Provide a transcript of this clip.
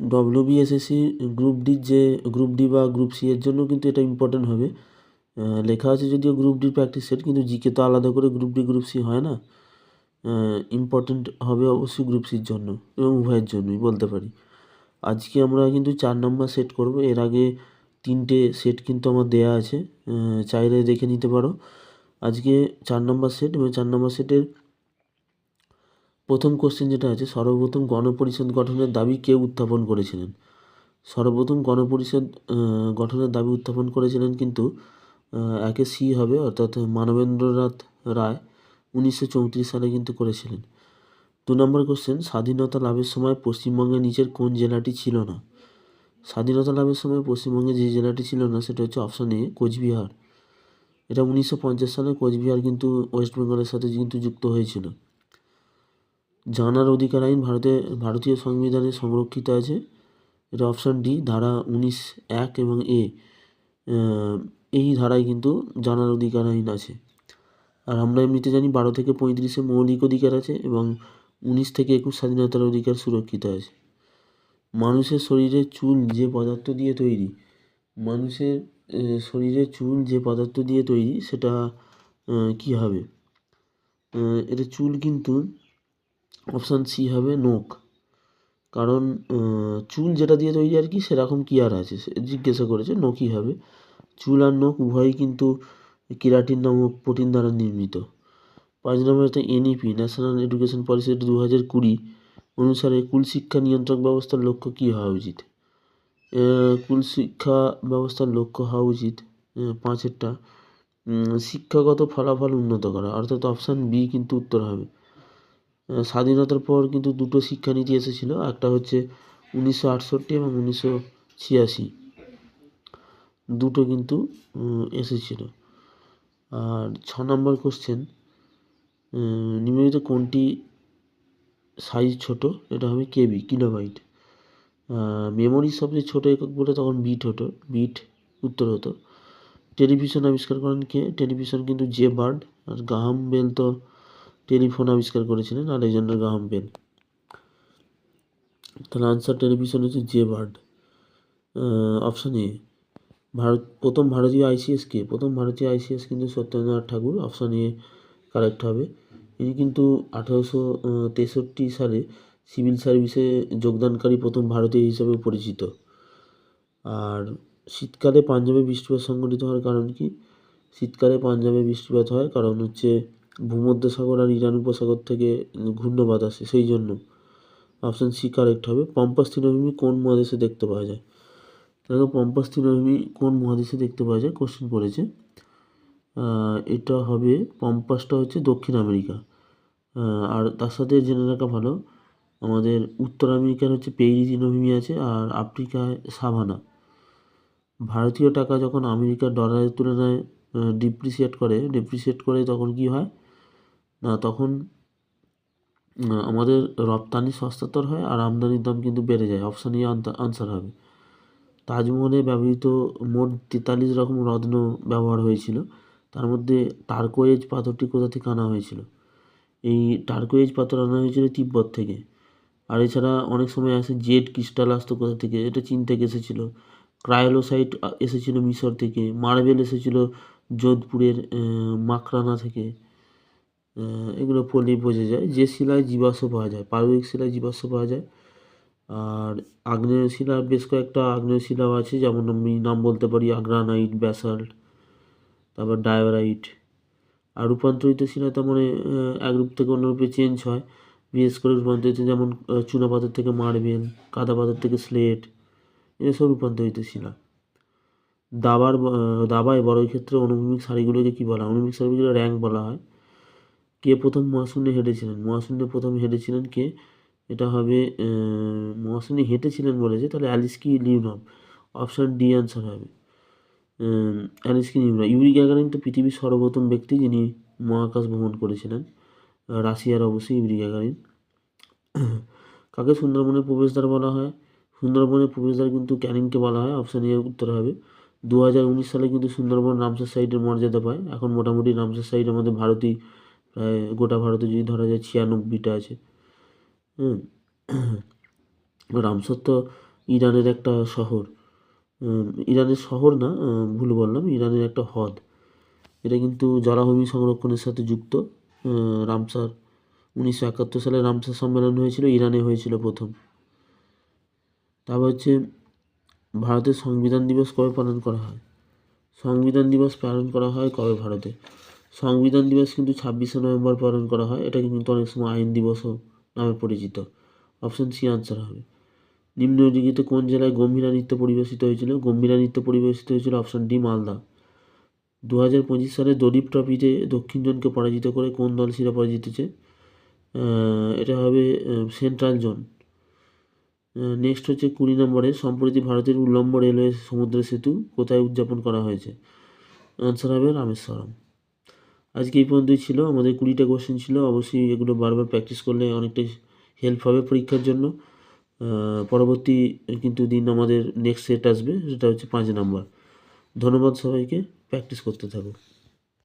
WBSSC group ডির যে group D বা গ্রুপ সি এর জন্য কিন্তু এটা ইম্পর্টেন্ট হবে। লেখা আছে যদিও গ্রুপ ডির প্র্যাকটিস সেট কিন্তু জিকে তো আলাদা করে গ্রুপ ডি গ্রুপ সি হয় না। ইম্পর্টেন্ট হবে অবশ্যই গ্রুপ সির জন্য এবং উভয়ের জন্যই বলতে পারি। আজকে আমরা কিন্তু চার নম্বর সেট করব। এর আগে তিনটে সেট কিন্তু আমার দেয়া আছে। চাইলে দেখে নিতে পারো। আজকে চার নম্বর সেট এবং চার নম্বর সেটের প্রথম কোশ্চেন যেটা আছে সর্বপ্রথম গণপরিষদ গঠনের দাবি কে উত্থাপন করেছিলেন? সর্বপ্রথম গণপরিষদ গঠনের দাবি উত্থাপন করেছিলেন কিন্তু একে সি হবে, অর্থাৎ মানবেন্দ্রনাথ রায় উনিশশো চৌত্রিশ সালে কিন্তু করেছিলেন। দু নম্বর কোশ্চেন স্বাধীনতা লাভের সময় পশ্চিমবঙ্গের নিচের কোন জেলাটি ছিল না? স্বাধীনতা লাভের সময় পশ্চিমবঙ্গে যে জেলাটি ছিল না, সেটা হচ্ছে অপশান এ কোচবিহার। এটা উনিশশো পঞ্চাশ সালে কোচবিহার কিন্তু ওয়েস্ট বেঙ্গলের সাথে কিন্তু যুক্ত হয়েছিল। জানার অধিকার আইন ভারতে, ভারতীয় সংবিধানে সংরক্ষিত আছে। এটা অপশান ডি ধারা উনিশ এক এবং এ এই ধারায় কিন্তু জানার অধিকার আইন আছে। আর আমরা এমনিতে জানি বারো থেকে পঁয়ত্রিশে মৌলিক অধিকার আছে এবং উনিশ থেকে একুশ স্বাধীনতার অধিকার সুরক্ষিত আছে। মানুষের শরীরে চুল যে পদার্থ দিয়ে তৈরি, মানুষের শরীরে চুল যে পদার্থ দিয়ে তৈরি, সেটা কী হবে? এটা চুল কিন্তু অপশান সি হবে নোক কারণ চুল যেটা দিয়ে তৈরি আর কি সেরকম কি আর আছে? জিজ্ঞাসা করেছে নোকই হবে। চুল আর নোক উভয়ই কিন্তু কেরাটিন নামক প্রোটিন দ্বারা নির্মিত। পাঁচ নম্বর হচ্ছে এনইপি ন্যাশনাল এডুকেশন পলিসি দু হাজার কুড়ি অনুসারে কুল শিক্ষা নিয়ন্ত্রক ব্যবস্থার লক্ষ্য কী হওয়া উচিত? কুল শিক্ষা ব্যবস্থার লক্ষ্য হওয়া উচিত পাঁচেরটা। শিক্ষাগত ফলাফল উন্নত করা। অর্থাৎ অপশান বি কিন্তু উত্তর হবে। স্বাধীনতার পর কিন্তু দুটো শিক্ষানীতি এসেছিল। একটা হচ্ছে উনিশশো আটষট্টি এবং উনিশশো ছিয়াশি। দুটো কিন্তু এসেছিল। আর ছ নম্বর কোশ্চেন নিম্নলিখিত কোনটি সাইজ ছোট? এটা হবে কেবি কিলোবাইট মেমোরি সবচেয়ে ছোটো একক বলে তখন বিট হতো। বিট উত্তর হতো। টেলিভিশন আবিষ্কার করেন কে? টেলিভিশন কিন্তু জে বার্ড আর গাহাম বেল তো টেলিফোন আবিষ্কার করেছিলেন আলেকজান্ডার গাহাম বেল তাহলে আনসার টেলিভিশন হচ্ছে J Baird option A Bharat, প্রথম ভারতীয় আইসিএস কে? প্রথম ভারতীয় আইসিএস কিন্তু Satyendranath Thakur option A correct হবে। ইনি কিন্তু আঠারোশো তেষট্টি সালে সিভিল সার্ভিসে যোগদানকারী প্রথম ভারতীয় হিসেবে পরিচিত। আর শীতকালে পাঞ্জাবে বৃষ্টিপাত সংঘটিত হওয়ার কারণ কি? শীতকালে পাঞ্জাবে বৃষ্টিপাত হয়, কারণ হচ্ছে ভূমধ্যসাগর আর ইরান উপসাগর থেকে ঘূর্ণবাদ আসে, সেই জন্য অপশান সি কারেক্ট হবে। পম্পাস তৃণভূমি কোন মহাদেশে দেখতে পাওয়া যায়? দেখো পম্পাস তৃণভূমি কোন মহাদেশে দেখতে পাওয়া যায়? কোশ্চেন পড়েছে। এটা হবে, পম্পাসটা হচ্ছে দক্ষিণ আমেরিকা। আর তার সাথে জেনে রাখা ভালো, আমাদের উত্তর আমেরিকার হচ্ছে পেইরি তৃণভূমি আছে আর আফ্রিকায় সাভানা। ভারতীয় টাকা যখন আমেরিকার ডলারের তুলনায় ডিপ্রিসিয়েট করে ডিপ্রিসিয়েট করে তখন কী হয়? তখন আমাদের রপ্তানি সস্তাতর হয় আর আমদানির দাম কিন্তু বেড়ে যায়। অপশান ই আনসার হবে। তাজমহলে ব্যবহৃত মোট তেতাল্লিশ রকম রত্ন ব্যবহার হয়েছিল। তার মধ্যে টার্কোয়েজ পাথরটি কোথা থেকে আনা হয়েছিল? এই টার্কোয়েজ পাথর আনা হয়েছিল তিব্বত থেকে। আর এছাড়া অনেক সময় আসে জেড ক্রিস্টাল আসতো কোথা থেকে? এটা চীন থেকে এসেছিল। ক্রায়োলোসাইট এসেছিল মিশর থেকে। মার্বেল এসেছিল যোধপুরের মাকরানা থেকে। এগুলো পড়লেই বোঝা যায়। যে শিলায় জীবাশ্ম পাওয়া যায় পারবিক শিলায় জীবাশ্ম পাওয়া যায়। আর আগ্নেয় শিলা, বেশ কয়েকটা আগ্নেয় শিলাও আছে, যেমন আমি নাম বলতে পারি আগ্রানাইট, ব্যাসাল্ট, তারপর ডায়োরাইট। আর রূপান্তরিত শিলা তো মানে এক রূপ থেকে অন্য রূপে চেঞ্জ হয়। বিশেষ করে রূপান্তরিত যেমন চুনাপাথর থেকে মার্বেল কাদা পাথর থেকে স্লেট এসব রূপান্তরিত শিলা। দাবার দাবায় বড় ক্ষেত্রে অনুভূমিক শাড়িগুলোকে কী বলা হয়? অনুভূমিক শাড়িগুলো র্যাঙ্ক বলা হয়। কে প্রথম মহাশূন্যে হেঁটেছিলেন? মহাশূন্যে প্রথম হেঁটেছিলেন কে? এটা হবে মহাশূন্যে হেঁটেছিলেন বলেছে তাহলে অ্যালিস্কি লিউনভ অপশান ডি অ্যান্সার হবে। অ্যালিস্কি লিউনভ ইউরি গ্যাগারিন তো পৃথিবীর সর্বপ্রথম ব্যক্তি যিনি মহাকাশ ভ্রমণ করেছিলেন। রাশিয়ার অবশ্যই ইউরি গ্যাগারিন কাকে সুন্দরবনের প্রবেশদ্বার বলা হয়? সুন্দরবনের প্রবেশদ্বার কিন্তু ক্যানিংকে বলা হয়, অপশান এ উত্তর হবে। দু হাজার উনিশ সালে কিন্তু সুন্দরবন রামসার সাইটের মর্যাদা পায়। এখন মোটামুটি রামসার সাইট আমাদের ভারতীয় গোটা ভারতে যদি ধরা যায় ছিয়ানব্বইটা আছে। হুম। রামসর তো ইরানের একটা শহর। ইরানের শহর না ভুল বললাম, ইরানের একটা হ্রদ। এটা কিন্তু জলাভূমি সংরক্ষণের সাথে যুক্ত রামসার, উনিশশো একাত্তর সালে রামসার সম্মেলন হয়েছিল, ইরানে হয়েছিল প্রথম। তারপর হচ্ছে ভারতের সংবিধান দিবস কবে পালন করা হয়? সংবিধান দিবস পালন করা হয় কবে ভারতে? সংবিধান দিবস কিন্তু ছাব্বিশে নভেম্বর পালন করা হয়। এটাকে কিন্তু অনেক সময় আইন দিবসও নামে পরিচিত। অপশন সি আনসার হবে। নিম্নলিখিত কোন জেলায় গম্ভীরা নৃত্য পরিবেশিত হয়েছিল? গম্ভীরা নৃত্য পরিবেশিত হয়েছিল অপশন ডি মালদা। দু হাজার পঁচিশ সালে দলীপ ট্রফিতে দক্ষিণ জোনকে পরাজিত করে কোন দল শিরোপা জিতেছে? এটা হবে সেন্ট্রাল জোন। নেক্সট হচ্ছে কুড়ি নম্বরে, সম্প্রতি ভারতের উল্লম্ব রেলওয়ে সমুদ্র সেতু কোথায় উদযাপন করা হয়েছে? আনসার হবে রামেশ্বরম। আজকে এই পর্যন্তই ছিল। আমাদের কুড়িটা কোয়েশ্চেন ছিল। অবশ্যই এগুলো বারবার প্র্যাকটিস করলে অনেকটাই হেল্প হবে পরীক্ষার জন্য। পরবর্তী কিন্তু দিন আমাদের নেক্সট সেট আসবে। সেটা হচ্ছে পাঁচ নাম্বার ধন্যবাদ সবাইকে। প্র্যাকটিস করতে থাকো